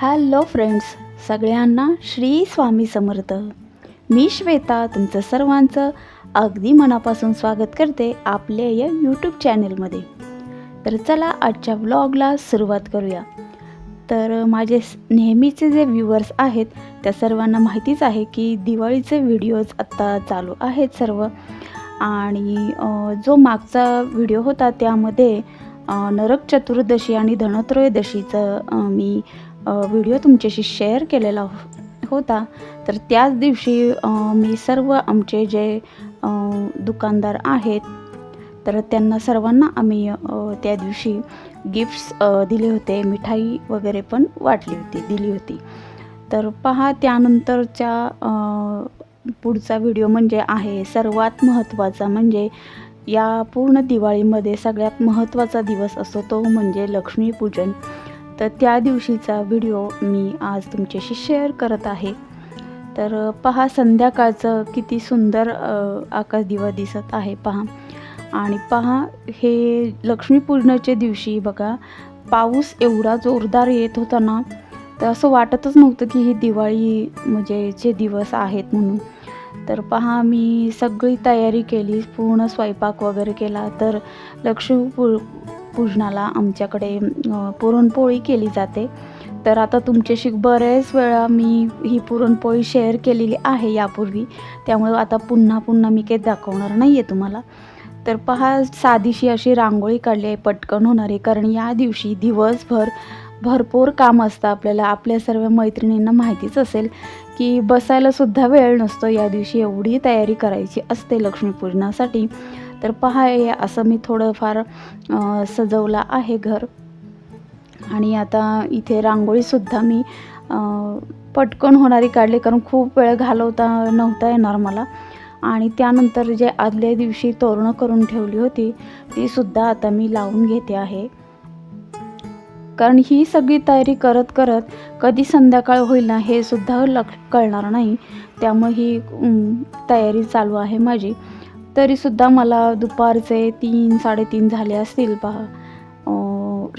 Hello friends सगळ्यांना श्री स्वामी समर्थ. मी श्वेता तुमचं सर्वांचं अगदी मनापासून स्वागत करते आपल्या या यूट्यूब चॅनलमध्ये तर चला आजच्या व्लॉगला सुरुवात करूया. तर माझे नेहमीचे जे व्ह्यूवर्स आहेत त्या सर्वांना माहितीच आहे की दिवाळीचे व्हिडिओज आत्ता चालू आहेत सर्व. आणि जो मागचा व्हिडिओ होता त्यामध्ये नरक चतुर्दशी आणि धनत्रयोदशीचं मी व्हिडिओ तुमच्याशी शेअर केलेला हो- होता. तर त्याच दिवशी मी सर्व आमचे जे दुकानदार आहेत तर त्यांना सर्वांना आम्ही त्या दिवशी गिफ्ट्स दिले होते. मिठाई वगैरे पण वाटली होती दिली होती. तर पहा त्यानंतरच्या पुढचा व्हिडिओ म्हणजे आहे सर्वात महत्त्वाचा म्हणजे या पूर्ण दिवाळीमध्ये सगळ्यात महत्त्वाचा दिवस असतो तो म्हणजे लक्ष्मीपूजन. तर त्या दिवशीचा व्हिडिओ मी आज तुमच्याशी शेअर करत आहे. तर पहा संध्याकाळचं किती सुंदर आकाश दिवा दिसत आहे पहा. आणि पहा हे लक्ष्मीपूजनाच्या दिवशी बघा पाऊस एवढा जोरदार येत होता ना तर असं वाटतच नव्हतं की ही दिवाळी म्हणजे जे दिवस आहेत म्हणून. तर पहा मी सगळी तयारी केली पूर्ण स्वयंपाक वगैरे केला. तर लक्ष्मीपू पूजनाला आमच्याकडे पुरणपोळी केली जाते. तर आता तुमच्याशी बरेच वेळा मी ही पुरणपोळी शेअर केलेली आहे यापूर्वी. त्यामुळे आता पुन्हा पुन्हा मी काही दाखवणार नाही आहे तुम्हाला. तर पहा साधीशी अशी रांगोळी काढली आहे पटकन होणारी. कारण या दिवशी दिवसभर भरपूर काम असतं आपल्याला. आपल्या सर्व मैत्रिणींना माहितीच असेल की बसायलासुद्धा वेळ नसतो या दिवशी. एवढी तयारी करायची असते लक्ष्मीपूजनासाठी. तर पहा हे असं मी थोडंफार सजवलं आहे घर. आणि आता इथे रांगोळीसुद्धा मी पटकन होणारी काढली कारण खूप वेळ घालवता नव्हता येणार मला. आणि त्यानंतर जे आदल्या दिवशी तोरणं करून ठेवली होती तीसुद्धा आता मी लावून घेते आहे. कारण ही सगळी तयारी करत करत कधी संध्याकाळ होईल ना हे सुद्धा लक्ष कळणार नाही. त्यामुळे ही तयारी चालू आहे माझी. तरीसुद्धा मला दुपारचे तीन साडेतीन झाले असतील पहा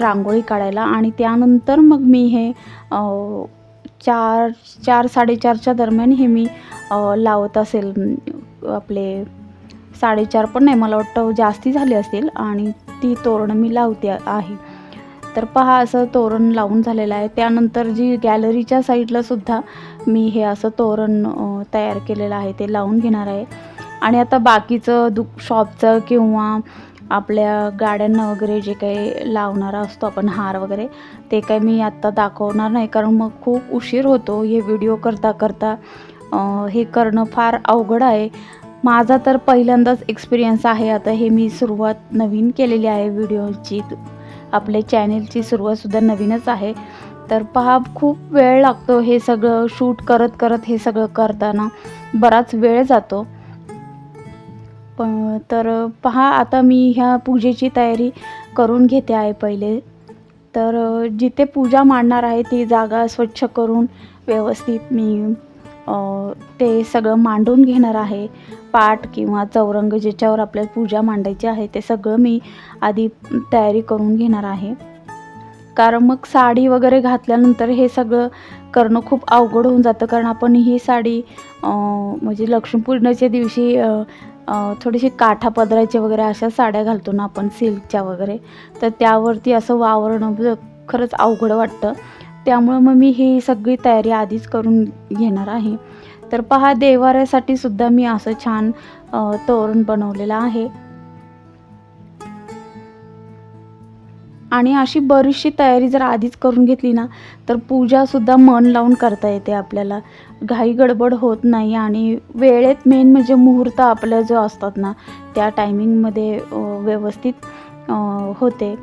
रांगोळी काढायला. आणि त्यानंतर मग मी हे चार चार साडेचारच्या दरम्यान हे मी लावत असेल आपले साडेचार पण नाही मला वाटतं जास्ती झाले असतील. आणि ती तोरणं मी लावते आहे. तर पहा असं तोरण लावून झालेलं आहे. त्यानंतर जी गॅलरीच्या साईडलासुद्धा मी हे असं तोरण तयार केलेलं आहे ते लावून घेणार आहे. आणि आता बाकीचं दु शॉपचं किंवा आपल्या गाड्यांना वगैरे जे काही लावणारा असतो आपण हार वगैरे ते काही मी आत्ता दाखवणार नाही. कारण मग खूप उशीर होतो. हे व्हिडिओ करता करता हे करणं फार अवघड आहे. माझा तर पहिल्यांदाच एक्सपिरियन्स आहे. आता हे मी सुरुवात नवीन केलेली आहे व्हिडिओची आपल्या चॅनेलची सुरुवातसुद्धा नवीनच आहे. तर पहा खूप वेळ लागतो हे सगळं शूट करत करत हे सगळं करताना. बराच वेळ जातो. पण तर पहा आता मी ह्या पूजेची तयारी करून घेते आहे पहिले. तर जिथे पूजा मांडणार आहे ती जागा स्वच्छ करून व्यवस्थित मी ते सगळं मांडून घेणार आहे. पाट किंवा चौरंग ज्याच्यावर आपल्याला पूजा मांडायची आहे ते सगळं मी आधी तयारी करून घेणार आहे. कारण मग साडी वगैरे घातल्यानंतर हे सगळं करणं खूप अवघड होऊन जातं. कारण आपण ही साडी म्हणजे लक्ष्मीपूजनाच्या दिवशी थोडीशी काठा पदराचे वगैरे अशा साड्या घालतो ना आपण सिल्कच्या वगैरे. तर त्यावरती असं वावरणं खरंच अवघड वाटतं. त्यामुळं मग मी ही सगळी तयारी आधीच करून घेणार आहे. तर पहा देवाऱ्यासाठी सुद्धा मी असं छान तोरण बनवलेलं आहे. आणि अशी बरीचशी तयारी जर आधीच करून घेतली ना तर पूजासुद्धा मन लावून करता येते आपल्याला. घाई गडबड होत नाही आणि वेळेत मेन म्हणजे मुहूर्त आपल्या जो असतात ना त्या टायमिंगमध्ये व्यवस्थित होते.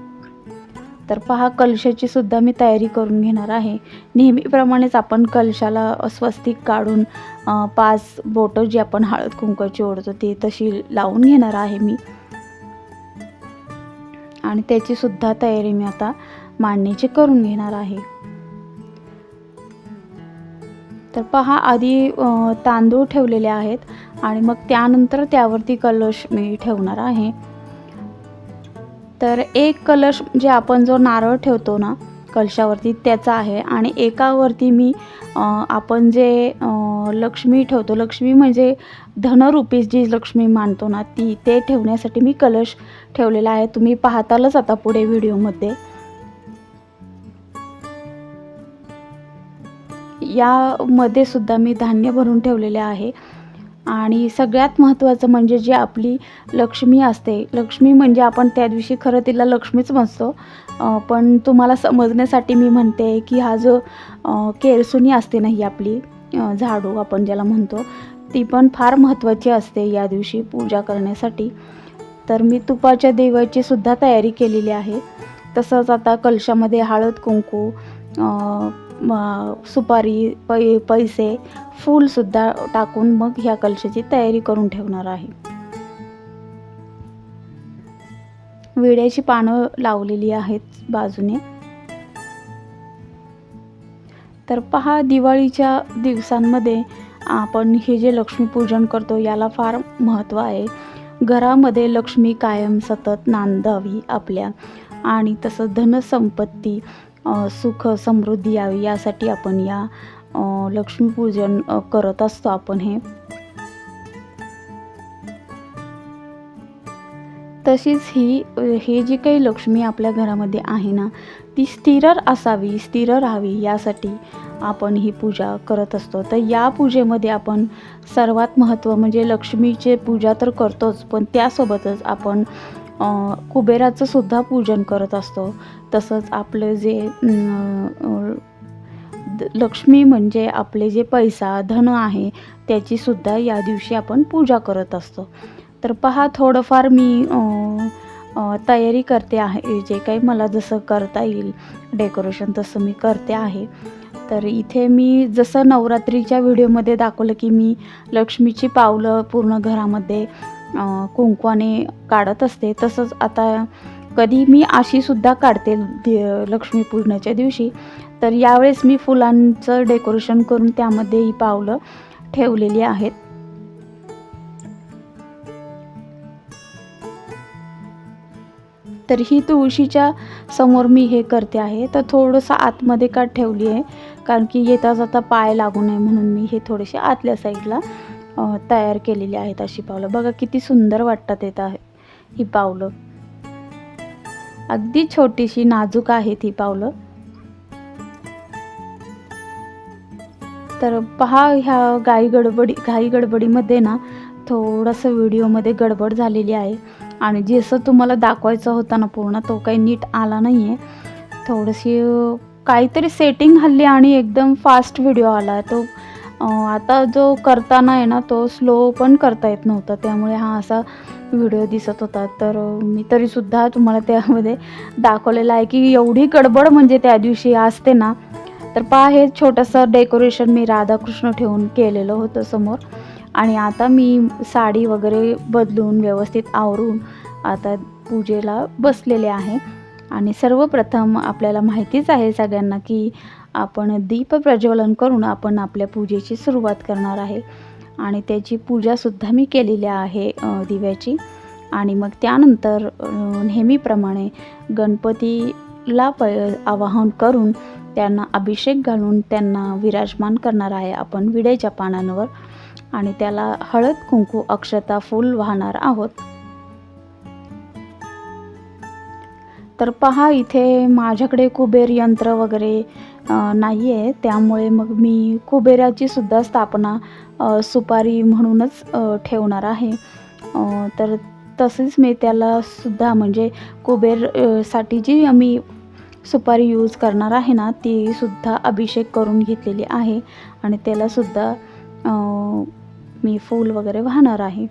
तर पहा कलशाची सुद्धा मी तयारी करून घेणार आहे. नेहमीप्रमाणेच आपण कलशाला स्वस्तिक काढून पाच बोटं जी आपण हळद कुंकाची ओढतो ती तशी लावून घेणार आहे मी. आणि त्याची सुद्धा तयारी मी आता मांडणीची करून घेणार आहे. तर पहा आधी तांदूळ ठेवलेले आहेत आणि मग त्यानंतर त्यावरती कलश मी ठेवणार आहे. तर एक कलश जे आपण जो नारळ ठेवतो ना कलशावरती त्याचा आहे आणि एकावरती मी आपण जे लक्ष्मी ठेवतो लक्ष्मी म्हणजे धनरूपी जी लक्ष्मी मानतो ना ती ते ठेवण्यासाठी मी कलश ठेवलेला आहे. तुम्ही पाहतालच आता पुढे व्हिडिओमध्ये. यामध्ये सुद्धा मी धान्य भरून ठेवलेले आहे. आणि सगळ्यात महत्त्वाचं म्हणजे जी आपली लक्ष्मी असते लक्ष्मी म्हणजे आपण त्या दिवशी खरं तिला लक्ष्मीच म्हणतो पण तुम्हाला समजण्यासाठी मी म्हणते की हा जो केळसुनी केरसुनी असते ना ही आपली झाडू आपण ज्याला म्हणतो ती पण फार महत्त्वाची असते या दिवशी पूजा करण्यासाठी. तर मी तुपाच्या देवाची सुद्धा तयारी केलेली आहे. तसंच आता कलशामध्ये हळद कुंकू सुपारी पै पैसे फूलसुद्धा टाकून मग ह्या कलशाची तयारी करून ठेवणार आहे. विड्याची पानं लावलेली आहेत बाजूने. तर पहा दिवाळीच्या दिवसांमध्ये आपण हे जे लक्ष्मीपूजन करतो याला फार महत्त्व आहे. घरामध्ये लक्ष्मी कायम सतत नांदावी आपल्या. आणि तसं धनसंपत्ती सुख समृद्धी यावी यासाठी आपण या लक्ष्मीपूजन करत असतो आपण हे. तशीच ही हे जी काही लक्ष्मी आपल्या घरामध्ये आहे ना ती स्थिर असावी स्थिर राहावी यासाठी आपण ही पूजा करत असतो. तर या पूजेमध्ये आपण सर्वात महत्त्व म्हणजे लक्ष्मीचे पूजा तर करतोच पण त्यासोबतच आपण कुबेराचं सुद्धा पूजन करत असतो. तसंच आपलं जे द- लक्ष्मी म्हणजे आपले जे पैसा धन आहे त्याची सुद्धा या दिवशी आपण पूजा करत असतो. तर पहा थोडंफार मी तयारी करते आहे जे काही मला जसं करता येईल डेकोरेशन तसं मी करते आहे. तर इथे मी जसं नवरात्रीच्या व्हिडिओमध्ये दाखवलं की मी लक्ष्मीची पावलं पूर्ण घरामध्ये कुंकवाने काढत असते. तसंच आता कधी मी अशीसुद्धा काढते दि- लक्ष्मीपूजनाच्या दिवशी. तर यावेळेस मी फुलांचं डेकोरेशन करून त्यामध्ये ही पावलं ठेवलेली आहेत. तर ही तुळशीच्या समोर मी हे करते आहे. तर थोडंसं आतमध्ये का ठेवली आहे? कारण की येता जाता पाय लागू नये म्हणून मी हे थोडेसे आतल्या साईडला तयार केलेली आहेत अशी पावलं. बघा किती सुंदर वाटतात येत आहे ही पावलं. अगदी छोटीशी नाजूक आहेत ही पावलं. तर पहा ह्या गाई गडबडी घाई गडबडीमध्ये ना थोडंसं व्हिडिओमध्ये गडबड झालेली आहे. आणि जसं तुम्हाला दाखवायचं होता ना पूर्ण तो काही नीट आला नाही आहे थोडीशी काहीतरी सेटिंग हल्ली आणि एकदम फास्ट व्हिडिओ आला आहे. तो आता जो करताना आहे ना तो स्लो पण करता येत नव्हता. त्यामुळे हा असा व्हिडिओ दिसत होता. तर मी तरीसुद्धा तुम्हाला त्यामध्ये दाखवलेलं आहे की एवढी गडबड म्हणजे त्या दिवशी असते ना. तर पहा हे छोटंसं डेकोरेशन मी राधाकृष्ण ठेवून केलेलं होतं समोर. आणि आता मी साडी वगैरे बदलून व्यवस्थित आवरून आता पूजेला बसलेले आहे. आणि सर्वप्रथम आपल्याला माहितीच आहे सगळ्यांना की आपण दीप प्रज्वलन करून आपण आपल्या पूजेची सुरुवात करणार आहे. आणि त्याची पूजासुद्धा मी केलेली आहे दिव्याची. आणि मग त्यानंतर नेहमीप्रमाणे गणपतीला प आवाहन करून त्यांना अभिषेक घालून त्यांना विराजमान करणार आहे आपण विड्याच्या पानांवर. आणि त्याला हळद कुंकू अक्षता फूल वाहणार आहोत. तर पहा इथे माझ्याकडे कुबेर यंत्र वगैरे नाही आहे त्यामुळे मग मी कुबेराची सुद्धा स्थापना सुपारी म्हणूनच ठेवणार आहे. तर तसेच मी त्याला सुद्धा म्हणजे कुबेरसाठी जी आम्ही सुपारी यूज करणार आहे ना ती सुद्धा अभिषेक करून घेतलेली आहे. आणि त्यालासुद्धा मी फूल वगैरे वाहणार आहे.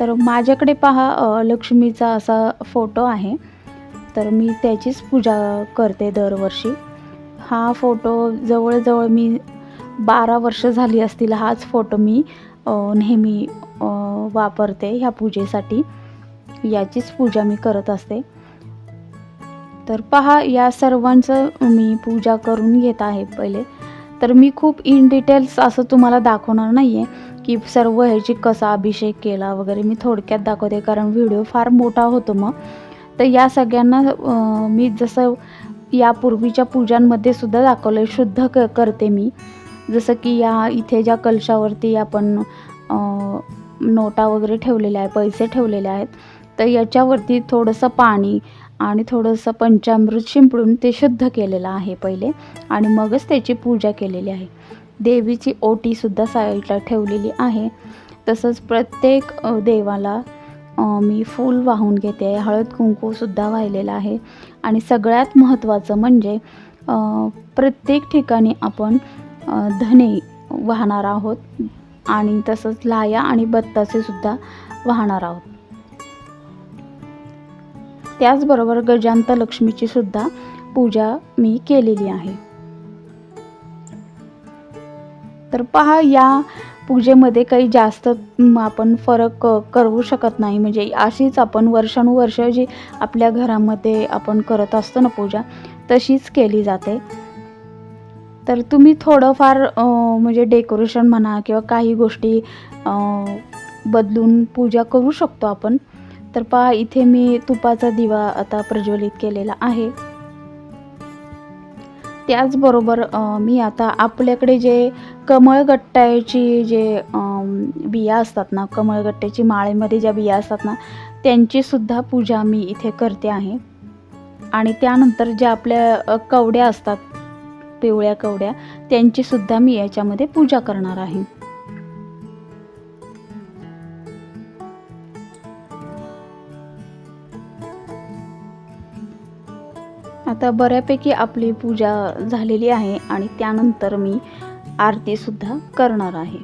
तर माझ्याकडे पहा लक्ष्मीचा असा फोटो आहे. तर मी त्याचीच पूजा करते दरवर्षी. हा फोटो जवळजवळ मी बारा वर्ष झाली असतील हाच फोटो मी नेहमी वापरते ह्या पूजेसाठी. याचीच पूजा मी करत असते. तर पहा या सर्वांचं मी पूजा करून घेत आहे पहिले. तर मी खूप इन डिटेल्स असं तुम्हाला दाखवणार नाही आहे की सर्व ह्याची कसा अभिषेक केला वगैरे मी थोडक्यात दाखवते कारण व्हिडिओ फार मोठा होतो मग. तर या सगळ्यांना मी जसं यापूर्वीच्या पूजांमध्ये सुद्धा दाखवलं शुद्ध क करते मी. जसं की या इथे ज्या कलशावरती आपण नोटा वगैरे ठेवलेल्या आहे पैसे ठेवलेले आहेत तर याच्यावरती थोडंसं पाणी आणि थोडंसं पंचामृत शिंपडून ते शुद्ध केलेलं आहे पहिले आणि मगच त्याची पूजा केलेली आहे. देवीची ओटीसुद्धा साईडला ठेवलेली आहे. तसंच प्रत्येक देवाला मी फूल वाहून घेते. हळद कुंकूसुद्धा वाहिलेलं आहे. आणि सगळ्यात महत्त्वाचं म्हणजे प्रत्येक ठिकाणी आपण धने वाहणार आहोत. आणि तसंच लाया आणि बत्तासेसुद्धा वाहणार आहोत. त्याचबरोबर गजांत लक्ष्मीची सुद्धा पूजा मी केलेली आहे. तर पहा या पूजेमध्ये काही जास्त आपण फरक करू शकत नाही. म्हणजे अशीच आपण वर्षानुवर्ष जी आपल्या घरामध्ये आपण करत असतो ना पूजा तशीच केली जाते. तर तुम्ही थोडंफार म्हणजे डेकोरेशन म्हणा किंवा काही गोष्टी बदलून पूजा करू शकतो आपण. तर पहा इथे मी तुपाचा दिवा आता प्रज्वलित केलेला आहे. त्याचबरोबर मी आता आपल्याकडे जे कमळगट्ट्याची जे बिया असतात ना कमळगट्ट्याची माळेमध्ये ज्या बिया असतात ना त्यांचीसुद्धा पूजा मी इथे करते आहे. आणि त्यानंतर ज्या आपल्या कवड्या असतात पिवळ्या कवड्या त्यांचीसुद्धा मी याच्यामध्ये पूजा करणार आहे. आता बऱ्यापैकी आपली पूजा झालेली आहे आणि त्यानंतर मी आरतीसुद्धा करणार आहे.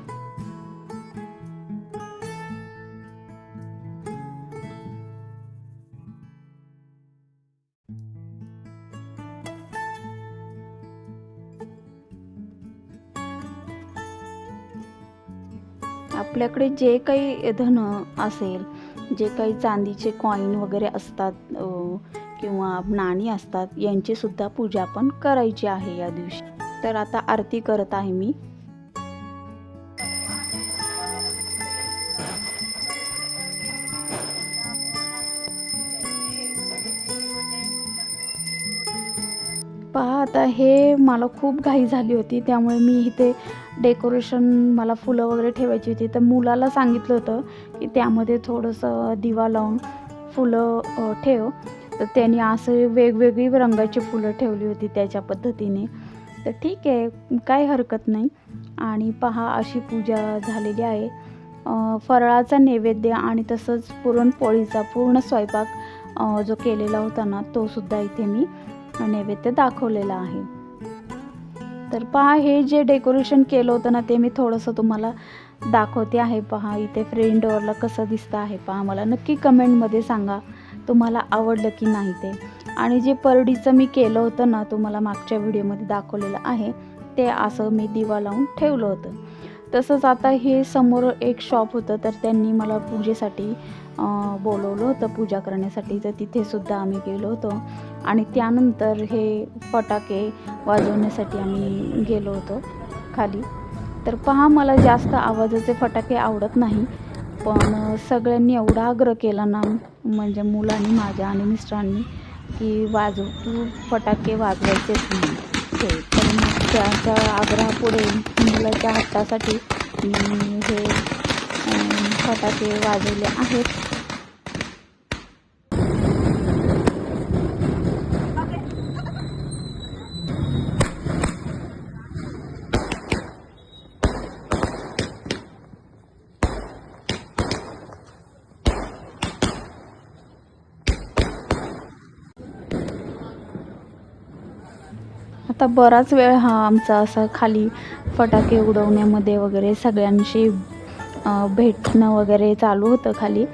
आपल्याकडे जे काही धन असेल जे काही चांदीचे कॉईन वगैरे असतात किंवा नाणी असतात यांचीसुद्धा पूजा पण करायची आहे या दिवशी. तर आता आरती करत आहे मी. पहा आता हे मला खूप घाई झाली होती त्यामुळे मी इथे डेकोरेशन मला फुलं वगैरे ठेवायची होती. तर मुलाला सांगितलं होतं की त्यामध्ये थोडंसं दिवा लावून फुलं ठेव. तर त्यांनी असं वेगवेगळी रंगाची फुलं ठेवली होती त्याच्या पद्धतीने. तर ठीक आहे काय हरकत नाही. आणि पहा अशी पूजा झालेली आहे. फराळाचा नैवेद्य आणि तसंच पुरणपोळीचा पूर्ण स्वयंपाक जो केलेला होता ना तोसुद्धा इथे मी नैवेद्य दाखवलेला आहे. तर पहा हे जे डेकोरेशन केलं होतं ना ते मी थोडंसं तुम्हाला दाखवते आहे. पहा इथे फ्रेंड डोअरला कसं दिसतं आहे. पहा मला नक्की कमेंटमध्ये सांगा. तुम्हाला आवडलं की नाही ते. आणि जे परडीचं मी केलं होतं ना तुम्हाला मागच्या व्हिडिओमध्ये दाखवलेलं आहे ते असं मी दिवा लावून ठेवलं होतं. तसंच आता हे समोर एक शॉप होतं तर त्यांनी मला पूजेसाठी बोलवलं होतं पूजा करण्यासाठी. तर तिथेसुद्धा आम्ही गेलो होतो. आणि त्यानंतर हे फटाके वाजवण्यासाठी आम्ही गेलो होतो खाली. तर पहा मला जास्त आवाजाचे फटाके आवडत नाही. पण सगळ्यांनी एवढा आग्रह केला ना म्हणजे मुलांनी माझ्या आणि मिस्टरांनी की वाजव तू फटाके वाजवायचेच नाही. हे तर मग त्याच्या आग्रहापुढे मुलाच्या हट्टासाठी मी हे फटाके वाजवले आहेत. आता बराच वेळ हा आमचा असा खाली फटाके उडवण्यामध्ये वगैरे सगळ्यांशी भेटणं वगैरे चालू होतं खाली.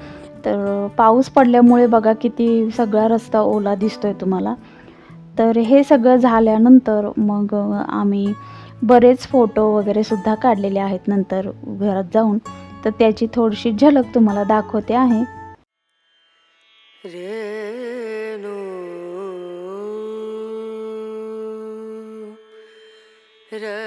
तर पाऊस पडल्यामुळे बघा किती सगळा रस्ता ओला दिसतोय तुम्हाला. तर हे सगळं झाल्यानंतर मग आम्ही बरेच फोटो वगैरे सुद्धा काढलेले आहेत नंतर घरात जाऊन. तर त्याची थोडीशी झलक तुम्हाला दाखवते आहे. रा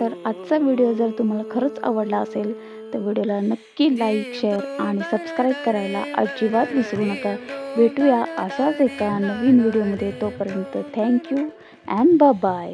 तर आजचा व्हिडिओ जर तुम्हाला खरंच आवडला असेल तर व्हिडिओला नक्की लाईक शेअर आणि सबस्क्राईब करायला अजिबात विसरू नका. भेटूया असाच एका नवीन व्हिडिओमध्ये. तोपर्यंत थँक्यू अँड बाय